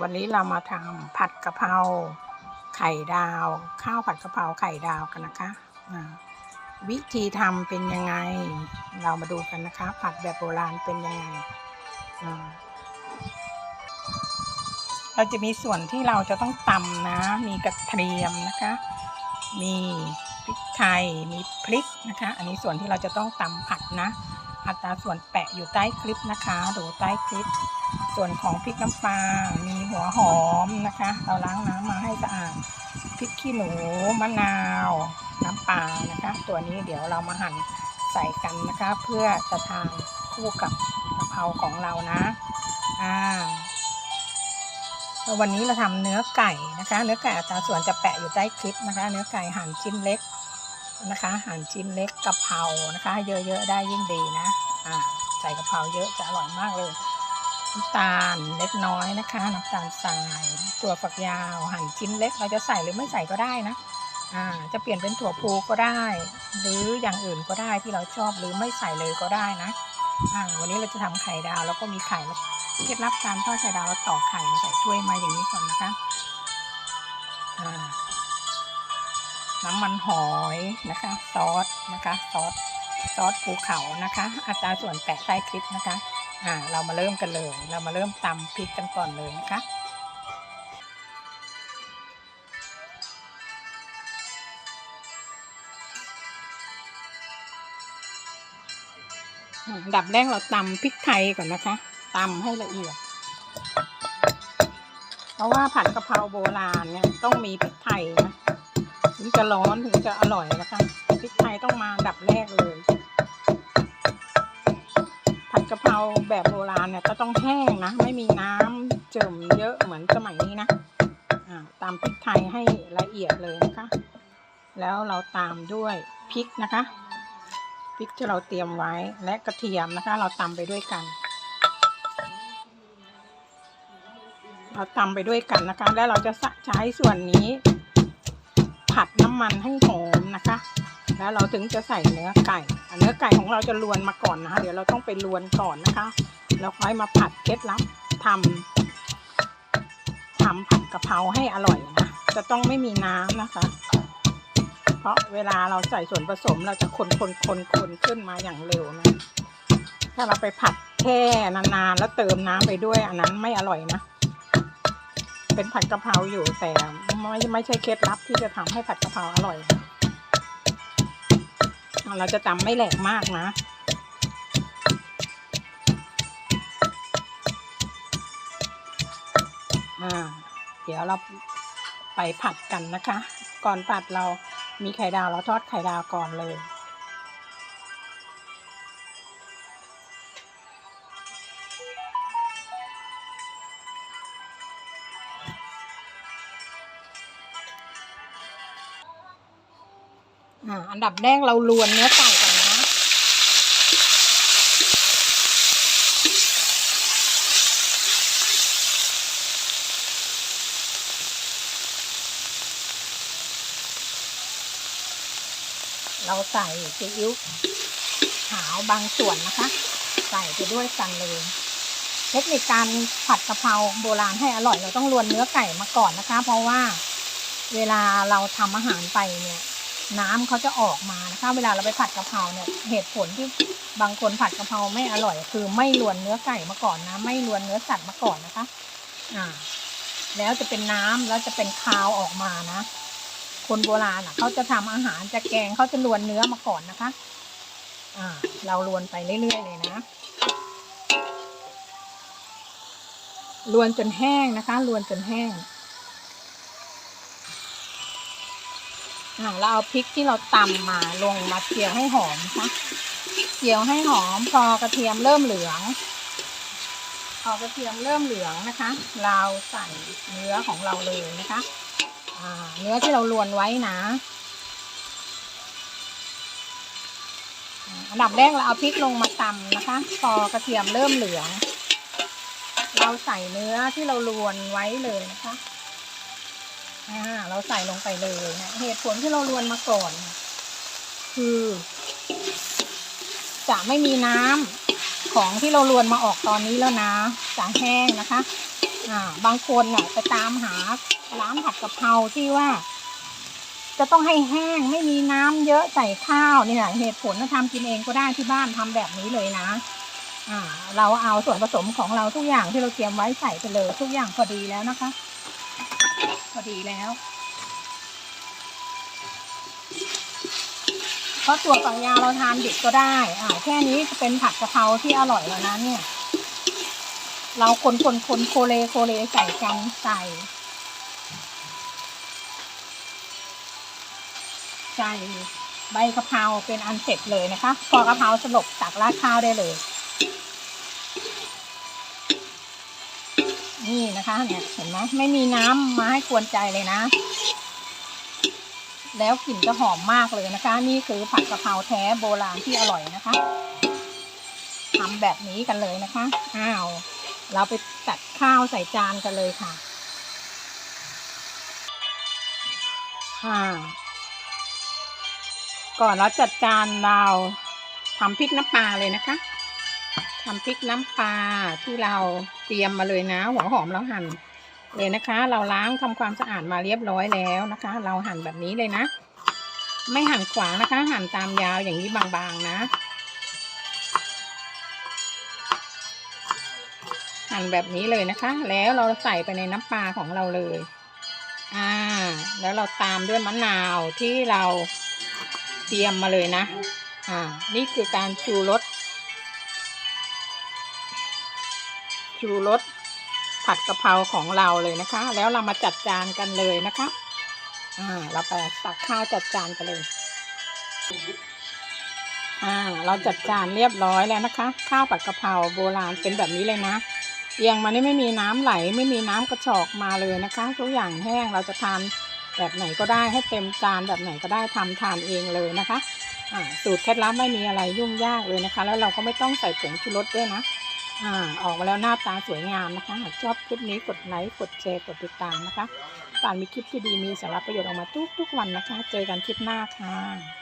วันนี้เรามาทำผัดกะเพราไข่ดาว ข้าวผัดกะเพราไข่ดาวกันนะคะวิธีทำเป็นยังไง เรามาดูกันนะคะ ผัดแบบโบราณเป็นยังไงเราจะมีส่วนที่เราจะต้องตำนะ มีกระเทียมนะคะ มีพริกไทย มีพริกนะคะ อันนี้ส่วนที่เราจะต้องตำผัดนะอัตราส่วนแปะอยู่ใต้คลิปนะคะ ดูใต้คลิป ส่วนของพริกน้ำปลา มีหัวหอมนะคะ เราล้างน้ำมาให้สะอาด พริกขี้หนู มะนาว น้ำปลานะคะ ตัวนี้เดี๋ยวเรามาหั่นใส่กันนะคะ เพื่อจะทานคู่กับกะเพราของเรานะอ่าวันนี้เราทำเนื้อไก่นะคะ เนื้อไก่อัตราส่วนจะแปะอยู่ใต้คลิปนะคะ เนื้อไก่หั่นชิ้นเล็กนะคะ หั่นชิ้นเล็กกะเพรานะคะ เยอะๆได้ยิ่งดีนะอ่าใส่กะเพราเยอะจะอร่อยมากเลย น้ำตาลเล็กน้อยนะคะ น้ำตาลทรายถั่วฝักยาวหั่นชิ้นเล็กเราจะใส่หรือไม่ใส่ก็ได้นะอ่าจะเปลี่ยนเป็นถั่วพูก็ได้ หรืออย่างอื่นก็ได้ที่เราชอบหรือไม่ใส่เลยก็ได้นะอ่าวันนี้เราจะทำไข่ดาวแล้วก็มีไข่เคล็ดลับการทอดไข่ดาวเราตอกไข่มาใส่ถ้วยมาอย่างนี้ก่อนนะคะอ่าน้ำมันหอยนะคะ ซอสนะคะ ซอสซอสภูเขานะคะ อัตราส่วนแปะใต้คลิปนะคะ อ่าเรามาเริ่มกันเลย เรามาเริ่มตำพริกกันก่อนเลยนะคะอันดับแรกเราตำพริกไทยก่อนนะคะตำให้ละเอียด เพราะว่าผัดกะเพราโบราณเนี่ยต้องมีพริกไทยนะ ถึงจะร้อนถึงจะอร่อยนะคะพริกไทยต้องมาดับแรกเลย กะเพราแบบโบราณเนี่ยก็ต้องแห้งนะ ไม่มีน้ำเจิ่มเยอะเหมือนสมัยนี้นะตามพริกไทยให้ละเอียดเลยนะคะ แล้วเราตามด้วยพริกนะคะพริกที่เราเตรียมไว้และกระเทียมนะคะ เราตำไปด้วยกัน เราตำไปด้วยกันนะคะ แล้วเราจะใช้ส่วนนี้ ผัดน้ำมันให้หอมนะคะ แล้วเราถึงจะใส่เนื้อไก่เนื้อไก่ของเราจะลวนมาก่อนนะคะ เดี๋ยวเราต้องไปลวนก่อนนะคะแล้วค่อยมาผัดเคล็ดลับทำทำผัดกะเพราให้อร่อยนะจะต้องไม่มีน้ำนะคะ เพราะเวลาเราใส่ส่วนผสมเราจะคนคนคนคนขึ้นมาอย่างเร็วนะ ถ้าเราไปผัดแค่นานๆแล้วเติมน้ำไปด้วยอันนั้นไม่อร่อยนะเป็นผัดกะเพราอยู่แต่ไม่ไม่ใช่เคล็ดลับที่จะทำให้ผัดกะเพราอร่อย เราจะตำไม่แหลกมากนะ อ่า เดี๋ยวเราไปผัดกันนะคะ ก่อนผัดเรามีไข่ดาวเราทอดไข่ดาวก่อนเลย อ่าอันดับแรกเราลวนเนื้อไก่ก่อนนะเราใส่ซีอิ๊วขาวบางส่วนนะคะ ใส่ไปด้วยกันเลยเทคนิคการผัดกะเพราโบราณให้อร่อยเราต้องลวนเนื้อไก่มาก่อนนะคะ เพราะว่าเวลาเราทำอาหารไปเนี่ย น้ำเขาจะออกมานะคะเวลาเราไปผัดกะเพราเนี่ยเหตุผลที่บางคนผัดกะเพราไม่อร่อย คือไม่ลวนเนื้อไก่มาก่อนนะ ไม่ลวนเนื้อสัตว์มาก่อนนะคะ อ่า แล้วจะเป็นน้ำแล้วจะเป็นคาวออกมานะ คนโบราณอะเขาจะทำอาหารจะแกงเขาจะลวนเนื้อมาก่อนนะคะ อ่า เราลวนไปเรื่อยๆเลยนะลวนจนแห้งนะคะลวนจนแห้ง อ่าเราเอาพริกที่เราตำมาลงมาเจียวให้หอมนะคะเจียวให้หอมพอกระเทียมเริ่มเหลือง พอกระเทียมเริ่มเหลืองนะคะ เราใส่เนื้อของเราเลยนะคะเนื้อที่เราลวนไว้นะ อันดับแรกเราเอาพริกลงมาตำนะคะ พอกระเทียมเริ่มเหลือง เราใส่เนื้อที่เราลวนไว้เลยนะคะ อ่าเราใส่ลงไปเลยนะเหตุผลที่เราลวนมาก่อน คือ จะไม่มีน้ำของที่เราลวนมาออกตอนนี้แล้วนะจะแห้งนะคะ อ่า บางคนน่ะไปตามหาร้านผัดกะเพราที่ว่า จะต้องให้แห้งไม่มีน้ำเยอะใส่ข้าวเนี่ยเหตุผลนะทำกินเองก็ได้ที่บ้านทำแบบนี้เลยนะอ่าเราเอาส่วนผสมของเราทุกอย่างที่เราเตรียมไว้ใส่ไปเลยทุกอย่างพอดีแล้วนะคะ อดีแล้ว เพราะตัวฝักยาวเราทานดิบก็ได้อ่าแค่นี้จะเป็นผัดกะเพราที่อร่อยแล้วนะเนี่ย เราคนคนคนโคเลโคเลใส่กันใส่ใส่ใบกะเพราเป็นอันเสร็จเลยนะคะ พอกะเพราสลบตักราดข้าวได้เลย นี่นะคะเนี่ยเห็นไหมไม่มีน้ำมาให้กวนใจเลยนะ แล้วกลิ่นจะหอมมากเลยนะคะ นี่คือผัดกะเพราแท้โบราณที่อร่อยนะคะทำแบบนี้กันเลยนะคะ อ้าว เราไปตัดข้าวใส่จานกันเลยค่ะ ค่ะ ก่อนเราจัดจานเราทำพริกน้ำปลาเลยนะคะ ทำพริกน้ำปลาที่เราเตรียมมาเลยนะหัวหอมเราหั่นเลยนะคะ เราล้างทำความสะอาดมาเรียบร้อยแล้วนะคะ เราหั่นแบบนี้เลยนะ ไม่หั่นขวางนะคะ หั่นตามยาวอย่างนี้บางๆนะ หั่นแบบนี้เลยนะคะ แล้วเราใส่ไปในน้ำปลาของเราเลย อ่า แล้วเราตามด้วยมะนาวที่เราเตรียมมาเลยนะ อ่า นี่คือการชูรส ชูรสผัดกะเพราของเราเลยนะคะ แล้วเรามาจัดจานกันเลยนะคะ อ่า เราไปตักข้าวจัดจานกันเลย อ่า เราจัดจานเรียบร้อยแล้วนะคะ ข้าวผัดกะเพราโบราณเป็นแบบนี้เลยนะเอียงมานี่ไม่มีน้ำไหลไม่มีน้ำกระชอกมาเลยนะคะ ทุกอย่างแห้งเราจะทานแบบไหนก็ได้ให้เต็มจานแบบไหนก็ได้ทำทานเองเลยนะคะอ่าสูตรเคล็ดลับไม่มีอะไรยุ่งยากเลยนะคะ แล้วเราก็ไม่ต้องใส่ผงชูรสด้วยนะ อ่าออกมาแล้วหน้าตาสวยงามนะคะ หากชอบคลิปนี้กดไลค์กดแชร์กดติดตามนะคะป่านมีคลิปที่ดีมีสาระประโยชน์ออกมาทุกๆวันนะคะ เจอกันคลิปหน้าค่ะ